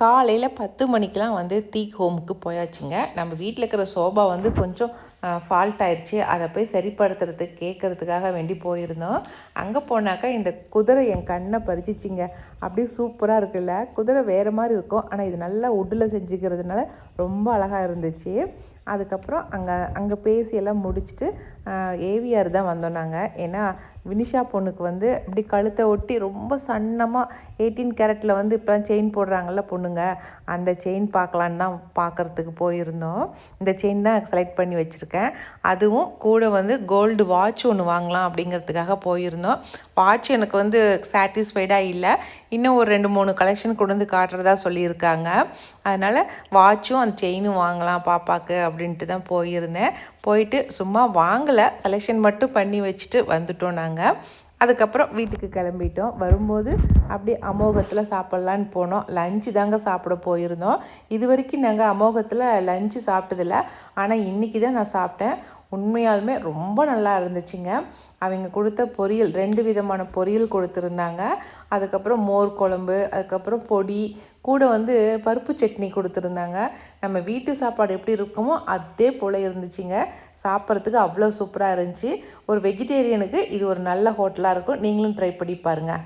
காலையில் பத்து மணிக்கெலாம் வந்து தீக் ஹோமுக்கு போயாச்சுங்க. நம்ம வீட்டில் இருக்கிற சோபா வந்து கொஞ்சம் ஃபால்ட் ஆயிடுச்சு அதை போய் சரிப்படுத்துறதுக்கு கேட்குறதுக்காக வேண்டி போயிருந்தோம். அங்கே போனாக்கா இந்த குதிரை என் கண்ணை பறிச்சிச்சிங்க. அப்படியே சூப்பராக இருக்குல்ல? குதிரை வேறு மாதிரி இருக்கும். ஆனால் இது நல்லா உட்டில் செஞ்சுக்கிறதுனால ரொம்ப அழகாக இருந்துச்சு. அதுக்கப்புறம் அங்கே அங்கே பேசியெல்லாம் முடிச்சுட்டு ஏவிஆர் தான் வந்தோம் நாங்கள் ஏன்னா வினிஷா பொண்ணுக்கு வந்து இப்படி கழுத்தை ஒட்டி ரொம்ப சன்னமாக எயிட்டீன் கேரட்டில் வந்து இப்போ செயின் போடுறாங்கல்ல பொண்ணுங்க. அந்த செயின் பார்க்கலான்னு தான் பார்க்குறதுக்கு போயிருந்தோம். இந்த செயின் தான் செலக்ட் பண்ணி வச்சுருக்கேன். அதுவும் கூட வந்து கோல்டு வாட்ச் ஒன்று வாங்கலாம் அப்படிங்கிறதுக்காக போயிருந்தோம். வாட்ச் எனக்கு வந்து சாட்டிஸ்ஃபைடாக இல்லை. இன்னும் ஒரு ரெண்டு மூணு கலெக்ஷன் கொண்டு வந்து காட்டுறதா சொல்லியிருக்காங்க. அதனால் வாட்சும் அந்த செயினும் வாங்கலாம் பாப்பாவுக்கு அப்படின்ட்டு தான் போயிருந்தேன். போயிட்டு சும்மா வாங்கலை. செலெக்ஷன் மட்டும் பண்ணி வச்சுட்டு வந்துட்டோம் நாங்கள் அதுக்கப்புறம் வீட்டுக்கு கிளம்பிட்டோம். வரும்போது அப்படியே அமோகத்தில் சாப்பிட்லான்னு போனோம். லஞ்சு தாங்க சாப்பிட போயிருந்தோம். இது வரைக்கும் நாங்கள் அமோகத்தில் லஞ்சு சாப்பிட்டதில்ல. ஆனால் இன்றைக்கி தான் நான் சாப்பிட்டேன். உண்மையாலுமே ரொம்ப நல்லா இருந்துச்சுங்க. அவங்க கொடுத்த பொரியல் ரெண்டு விதமான பொரியல் கொடுத்துருந்தாங்க. அதுக்கப்புறம் மோர் குழம்பு அதுக்கப்புறம் பொடி கூட வந்து பருப்பு சட்னி கொடுத்துருந்தாங்க. நம்ம வீட்டு சாப்பாடு எப்படி இருக்குமோ அதே போல் இருந்துச்சுங்க. சாப்பிட்றதுக்கு அவ்வளோ சூப்பராக இருந்துச்சு. ஒரு வெஜிடேரியனுக்கு இது ஒரு நல்ல ஹோட்டலாக இருக்கும். நீங்களும் ட்ரை பண்ணி பாருங்கள்